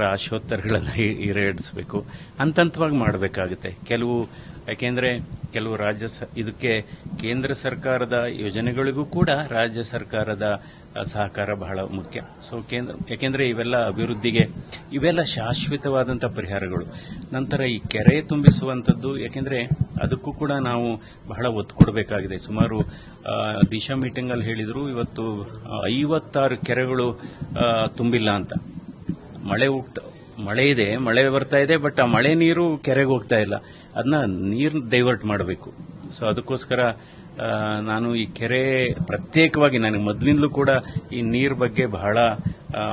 ಆಶೋತ್ತರಗಳನ್ನು ಈಡೇರಿಸಬೇಕು. ಅಂತಂತವಾಗಿ ಮಾಡಬೇಕಾಗುತ್ತೆ. ಕೆಲವು, ಯಾಕೆಂದ್ರೆ ಕೆಲವು ರಾಜ್ಯ ಇದಕ್ಕೆ ಕೇಂದ್ರ ಸರ್ಕಾರದ ಯೋಜನೆಗಳಿಗೂ ಕೂಡ ರಾಜ್ಯ ಸರ್ಕಾರದ ಸಹಕಾರ ಬಹಳ ಮುಖ್ಯ. ಸೊ ಕೇಂದ್ರ, ಯಾಕೆಂದ್ರೆ ಇವೆಲ್ಲ ಅಭಿವೃದ್ಧಿಗೆ, ಇವೆಲ್ಲ ಶಾಶ್ವತವಾದಂಥ ಪರಿಹಾರಗಳು. ನಂತರ ಈ ಕೆರೆ ತುಂಬಿಸುವಂಥದ್ದು ಯಾಕೆಂದ್ರೆ ಅದಕ್ಕೂ ಕೂಡ ನಾವು ಬಹಳ ಒತ್ತು ಕೊಡಬೇಕಾಗಿದೆ. ಸುಮಾರು ದಿಶಾ ಮೀಟಿಂಗ್ ಅಲ್ಲಿ ಹೇಳಿದ್ರು, ಇವತ್ತು, ಐವತ್ತಾರು ಕೆರೆಗಳು ತುಂಬಿಲ್ಲ ಅಂತ. ಮಳೆ ಹೋಗ್ತಾ ಮಳೆ ಇದೆ, ಮಳೆ ಬರ್ತಾ ಇದೆ ಬಟ್ ಆ ಮಳೆ ನೀರು ಕೆರೆಗೆ ಹೋಗ್ತಾ ಇಲ್ಲ. ಅದನ್ನ ನೀರು ಡೈವರ್ಟ್ ಮಾಡಬೇಕು. ಸೊ ಅದಕ್ಕೋಸ್ಕರ ನಾನು ಈ ಕೆರೆ ಪ್ರತ್ಯೇಕವಾಗಿ ನನಗೆ ಮೊದಲಿಂದಲೂ ಕೂಡ ಈ ನೀರ್ ಬಗ್ಗೆ ಬಹಳ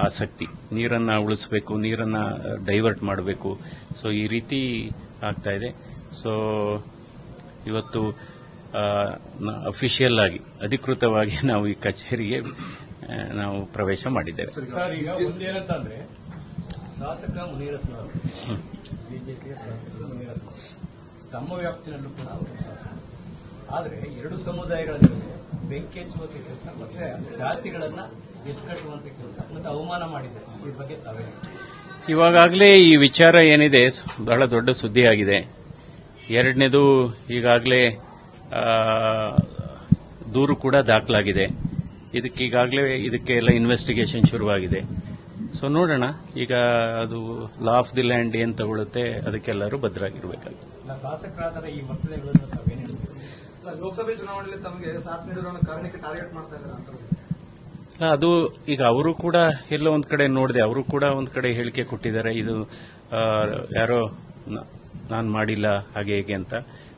ಆಸಕ್ತಿ. ನೀರನ್ನ ಉಳಿಸಬೇಕು, ನೀರನ್ನ ಡೈವರ್ಟ್ ಮಾಡಬೇಕು. ಸೊ ಈ ರೀತಿ ಆಗ್ತಾ ಇದೆ. ಸೊ ಇವತ್ತು ಅಫಿಷಿಯಲ್ ಆಗಿ, ಅಧಿಕೃತವಾಗಿ ನಾವು ಈ ಕಚೇರಿಗೆ ನಾವು ಪ್ರವೇಶ ಮಾಡಿದ್ದೇವೆ. ಶಾಸಕ ಮುನಿರತ್ನ ಅವರು ಬಿಜೆಪಿಯ ಶಾಸಕ ಮುನಿರತ್ನ ತಮ್ಮ ವ್ಯಾಪ್ತಿನಲ್ಲೂ ಕೂಡ ಅವರು ಶಾಸಕ ಆದರೆ ಎರಡು ಸಮುದಾಯಗಳ ನಡುವೆ ಬೆಂಕಿ ಹಚ್ಚುವಂತ ಕೆಲಸ ಮತ್ತೆ ಜಾತಿಗಳನ್ನ ಎತ್ಕಟ್ಟುವಂತ ಕೆಲಸ ಮತ್ತೆ ಅವಮಾನ ಮಾಡಿದ್ದಾರೆ. ಈ ಬಗ್ಗೆ ತಾವೇ ಇವಾಗಲೇ ಈ ವಿಚಾರ ಏನಿದೆ ಬಹಳ ದೊಡ್ಡ ಸುದ್ದಿಯಾಗಿದೆ. ಎರಡನೇದು ಈಗಾಗಲೇ ದೂರು ಕೂಡ ದಾಖಲಾಗಿದೆ. ಇದಕ್ಕೀಗಾಗಲೇ ಇದಕ್ಕೆಲ್ಲ ಇನ್ವೆಸ್ಟಿಗೇಷನ್ ಶುರುವಾಗಿದೆ. ಸೊ ನೋಡೋಣ. ಈಗ ಅದು ಲಾ ಆಫ್ ದಿ ಲ್ಯಾಂಡ್ ಏನ್ ತಗೊಳುತ್ತೆ ಅದಕ್ಕೆಲ್ಲರೂ ಶಾಸಕರಾದ ಈ ತಾವೇನು ಅಲ್ಲ, ಲೋಕಸಭೆ ಚುನಾವಣೆಯಲ್ಲಿ ತಮಗೆ ಸಾಥ್ ನೀಡಿರೋ ಕಾರಣಕ್ಕೆ ಟಾರ್ಗೆಟ್ ಮಾಡ್ತಾ ಇದ್ದಾರೆ ಅಂತ ಅಲ್ಲ, ಅದು ಈಗ ಅವರು ಕೂಡ ಎಲ್ಲೋ ಒಂದ್ ಕಡೆ ನೋಡಿದೆ ಅವರು ಕೂಡ ಒಂದ್ ಕಡೆ ಹೇಳಿಕೆ ಕೊಟ್ಟಿದ್ದಾರೆ. ಇದು ಯಾರೋ ನಾನು ಮಾಡಿಲ್ಲ ಹಾಗೆ ಹೇಗೆ ಅಂತ.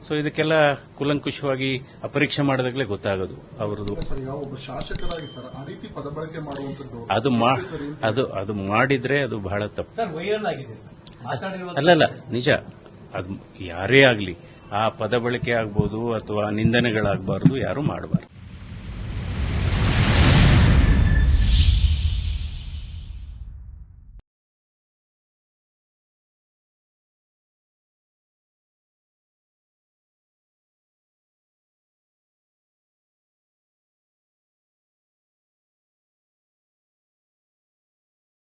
ಸೊ ಇದಕ್ಕೆಲ್ಲ ಕುಲಂಕುಷವಾಗಿ ಅಪರೀಕ್ಷೆ ಮಾಡಿದಾಗಲೇ ಗೊತ್ತಾಗೋದು ಅವರದು ಸರ್ ಯಾವ ಒಬ್ಬ ಶಾಸಕರಾಗಿ ಸರ್ ಆ ರೀತಿ ಪದಬಳಕೆ ಮಾಡುವಂತದ್ದು ಅದು ಮಾ ಅದು ಅದು ಮಾಡಿದ್ರೆ ಅದು ಬಹಳ ತಪ್ಪು. ಸರ್ ವೈರಲ್ ಆಗಿದೆ ಸರ್. ಮಾತಾಡಿರುವ ಅಲ್ಲಲ್ಲ ನಿಜ. ಅದು ಯಾರೇ ಆಗಲಿ ಆ ಪದ ಬಳಕೆ ಆಗ್ಬೋದು ಅಥವಾ ನಿಂದನೆಗಳಾಗಬಾರ್ದು ಯಾರು ಮಾಡಬಾರ್ದು.